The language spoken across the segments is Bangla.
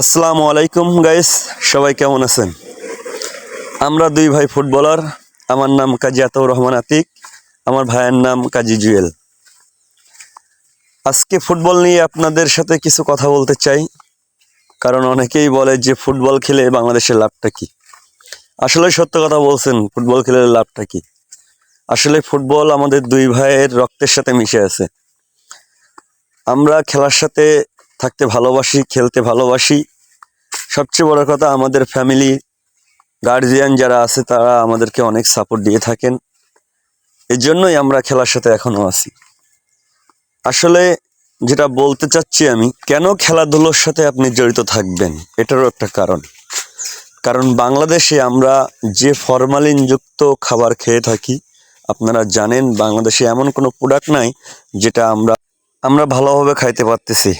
আসসালামু আলাইকুম গাইস, সবাই কেমন আছেন? আমরা দুই ভাই ফুটবলার, আমার নাম কাজী আতাউর রহমান আতিক, আমার ভাইয়ের নাম কাজী জুয়েল। আজকে ফুটবল নিয়ে আপনাদের সাথে কিছু কথা বলতে চাই, কারণ অনেকেই বলে যে ফুটবল খেলে বাংলাদেশের লাভটা কি? আসলে সত্য কথা বলছেন, ফুটবল খেলে লাভটা কি? আসলে ফুটবল আমাদের দুই ভাইয়ের রক্তের সাথে মিশে আছে। আমরা খেলার সাথে থাকতে ভালোবাসি, খেলতে ভালোবাসি। সবচেয়ে বড় কথা, আমাদের ফ্যামিলি গার্জিয়ান যারা আছে, তারা আমাদেরকে অনেক সাপোর্ট দিয়ে থাকেন। এই জন্যই আমরা খেলার সাথে এখনও আছি। আসলে যেটা বলতে চাচ্ছি আমি, কেন খেলাধুলোর সাথে আপনি জড়িত থাকবেন? এটারও একটা কারণ। কারণ বাংলাদেশে আমরা যে ফরমালিনযুক্ত খাবার খেয়ে থাকি, আপনারা জানেন, বাংলাদেশে এমন কোনো প্রোডাক্ট নাই, যেটা আমরা আমরা ভালোভাবে খাইতে পারতেছি।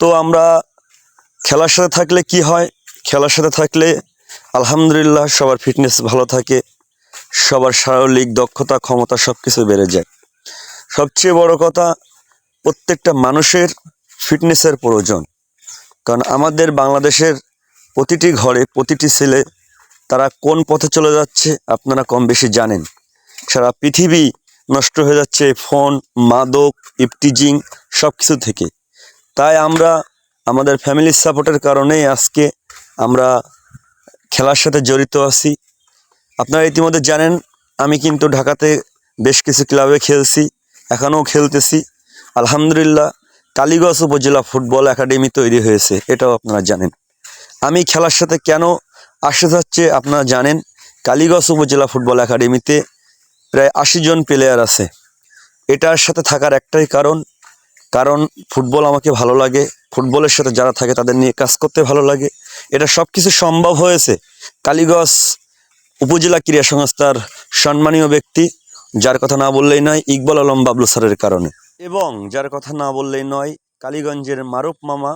তো আমরা খেলার সাথে থাকলে কি হয়? খেলার সাথে থাকলে আলহামদুলিল্লাহ সবার ফিটনেস ভালো থাকে, সবার শারীরিক দক্ষতা, ক্ষমতা সব কিছু বেড়ে যায়। সবচেয়ে বড় কথা, প্রত্যেকটা মানুষের ফিটনেসের প্রয়োজন। কারণ আমাদের বাংলাদেশের প্রতিটি ঘরে, প্রতিটি ছেলে তারা কোন পথে চলে যাচ্ছে আপনারা কম বেশি জানেন। সারা পৃথিবী নষ্ট হয়ে যাচ্ছে ফোন মাদক ইপটিজিং সব কিছু থেকে। তাই আমরা আমাদের ফ্যামিলির সাপোর্টের কারণেই আজকে আমরা খেলার সাথে জড়িত আছি। আপনারা ইতিমধ্যে জানেন, আমি কিন্তু ঢাকাতে বেশ কিছু ক্লাবে খেলছি, এখনও খেলতেছি। আলহামদুলিল্লাহ, কালীগঞ্জ উপজেলা ফুটবল একাডেমি তৈরি হয়েছে, এটাও আপনারা জানেন। আমি খেলার সাথে কেন আসতে যাচ্ছে আপনারা জানেন, কালীগঞ্জ উপজেলা ফুটবল একাডেমিতে প্রায় আশি জন প্লেয়ার আছে। এটার সাথে থাকার একটাই কারণ কারণ ফুটবল আমাকে ভালো লাগে, ফুটবলের সাথে যারা থাকে তাদের নিয়ে কাজ করতে ভালো লাগে। এটা সব কিছু সম্ভব হয়েছে। কালীগঞ্জ উপজেলা ক্রীড়া সংস্থার সম্মানীয় ব্যক্তি, যার কথা না বললেই নয়, ইকবাল আলম বাবলু স্যারের কারণে। এবং যার কথা না বললেই নয়, কালীগঞ্জের মারুফ মামা,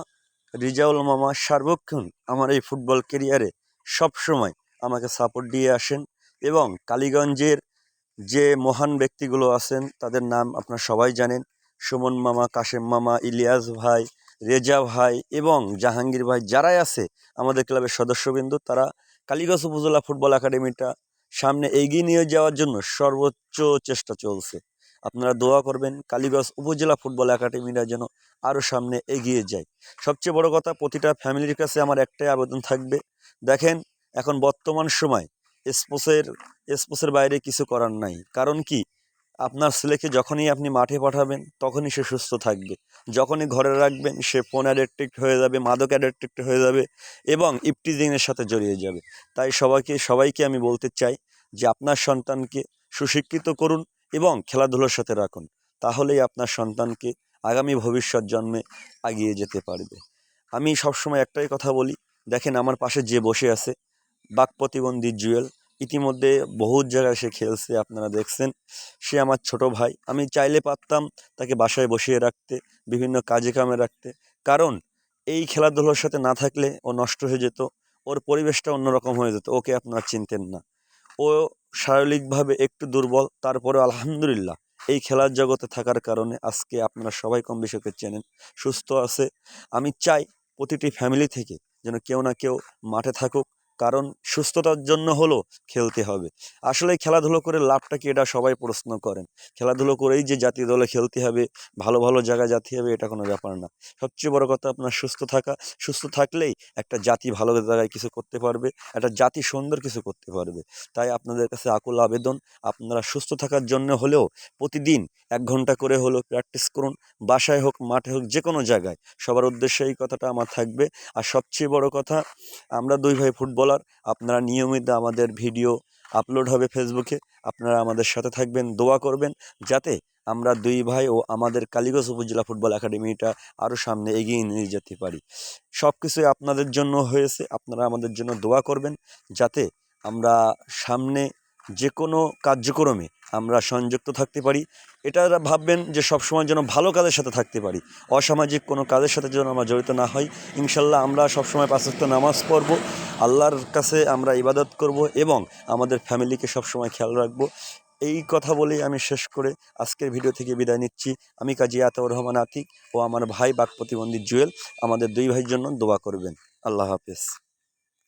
রিজাউল মামা সার্বক্ষণ আমার এই ফুটবল কেরিয়ারে সবসময় আমাকে সাপোর্ট দিয়ে আসেন এবং কালীগঞ্জের যে মহান ব্যক্তিগুলো আছেন, তাদের নাম আপনারা সবাই জানেন। সুমন মামা, কাশেম মামা, ইলিয়াস ভাই, রেজা ভাই এবং জাহাঙ্গীর ভাই যারাই আছে আমাদের ক্লাবের সদস্যবৃন্দ, তারা কালীগঞ্জ উপজেলা ফুটবল একাডেমিটা সামনে এগিয়ে নিয়ে যাওয়ার জন্য সর্বোচ্চ চেষ্টা চলছে। আপনারা দোয়া করবেন কালীগঞ্জ উপজেলা ফুটবল একাডেমিটা যেন আরও সামনে এগিয়ে যায়। সবচেয়ে বড় কথা, প্রতিটা ফ্যামিলির কাছে আমার একটাই আবেদন থাকবে। দেখেন, এখন বর্তমান সময় স্পোর্টসের স্পোর্টসের বাইরে কিছু করার নাই। কারণ কি? আপনার ছেলেকে যখনই আপনি মাঠে পাঠাবেন, তখনই সে সুস্থ থাকবে। যখনই ঘরে রাখবেন, সে ফোন অ্যাডিক্টেড হয়ে যাবে, মাদক অ্যাডিক্টেড হয়ে যাবে এবং ইপটিজিংয়ের সাথে জড়িয়ে যাবে। তাই সবাইকে সবাইকে আমি বলতে চাই যে আপনার সন্তানকে সুশিক্ষিত করুন এবং খেলাধুলোর সাথে রাখুন। তাহলেই আপনার সন্তানকে আগামী ভবিষ্যৎ জন্মে এগিয়ে যেতে পারবে। আমি সবসময় একটাই কথা বলি, দেখেন আমার পাশে যে বসে আছে, বাক প্রতিবন্ধী জুয়েল ইতিমধ্যে বহু জায়গায় সে খেলছে, আপনারা দেখছেন। সে আমার ছোট ভাই। আমি চাইলে পারতাম তাকে বাসায় বসিয়ে রাখতে, বিভিন্ন কাজে কামে রাখতে। কারণ, এই খেলাধুলোর সাথে না থাকলে ও নষ্ট হয়ে যেত, ওর পরিবেশটা অন্যরকম হয়ে যেত, ওকে আপনারা চিনতেন না। ও শারীরিকভাবে একটু দুর্বল তারপরে আলহামদুলিল্লাহ, এই খেলার জগতে থাকার কারণে আজকে আপনারা সবাই কম বেশি ওকে চেনেন, সুস্থ আছে। আমি চাই প্রতিটি ফ্যামিলি থেকে যেন কেউ না কেউ মাঠে থাকুক কারণ সুস্থতার জন্য হলো খেলতে হবে। আসলে খেলাধুলো করে লাভটা কি এটা সবাই প্রশ্ন করেন। খেলাধুলো করেই যে জাতীয় দলে খেলতে হবে, ভালো ভালো জায়গায় জাতি হবে এটা কোনো ব্যাপার না। সবচেয়ে বড় কথা আপনার সুস্থ থাকা, সুস্থ থাকলেই একটা জাতি ভালো জায়গায় কিছু করতে পারবে, একটা জাতি সুন্দর কিছু করতে পারবে। তাই আপনাদের কাছে আকুল আবেদন, আপনারা সুস্থ থাকার জন্য হলেও প্রতিদিন এক ঘণ্টা করে হলেও প্র্যাকটিস করুন, বাসায় হোক, মাঠে হোক যে কোনো জায়গায়। সবার উদ্দেশ্যে এই কথাটা আমার থাকবে। আর সবচেয়ে বড় কথা, আমরা দুই ভাই ফুটবলার আপনারা নিয়মিত আমাদের ভিডিও আপলোড হবে ফেসবুকে আপনারা আমাদের সাথে থাকবেন, দোয়া করবেন, যাতে আমরা দুই ভাই ও আমাদের কালীগঞ্জ উপজেলা ফুটবল একাডেমিটা আরও সামনে এগিয়ে নিয়ে যেতে পারি। সব কিছুই আপনাদের জন্য হয়েছে, আপনারা আমাদের জন্য দোয়া করবেন, যাতে আমরা সামনে যে কোনো কার্যক্রমে আমরা সংযুক্ত থাকতে পারি। এটা ভাববেন যে সবসময় যেন ভালো কাজের সাথে থাকতে পারি। অসামাজিক কোনো কাজের সাথে যেন আমরা জড়িত না হই। ইনশাল্লাহ আমরা সবসময় পাঁচক্ত নামাজ পড়ব, আল্লাহর কাছে আমরা ইবাদত করব এবং আমাদের ফ্যামিলিকে সবসময় খেয়াল রাখব। এই কথা বলেই আমি শেষ করে আজকের ভিডিও থেকে বিদায় নিচ্ছি। আমি কাজী আতাউর রহমান আতিক ও আমার ভাই বাক প্রতিবন্ধী জুয়েল, আমাদের দুই ভাইয়ের জন্য দোয়া করবেন। আল্লাহ হাফেজ।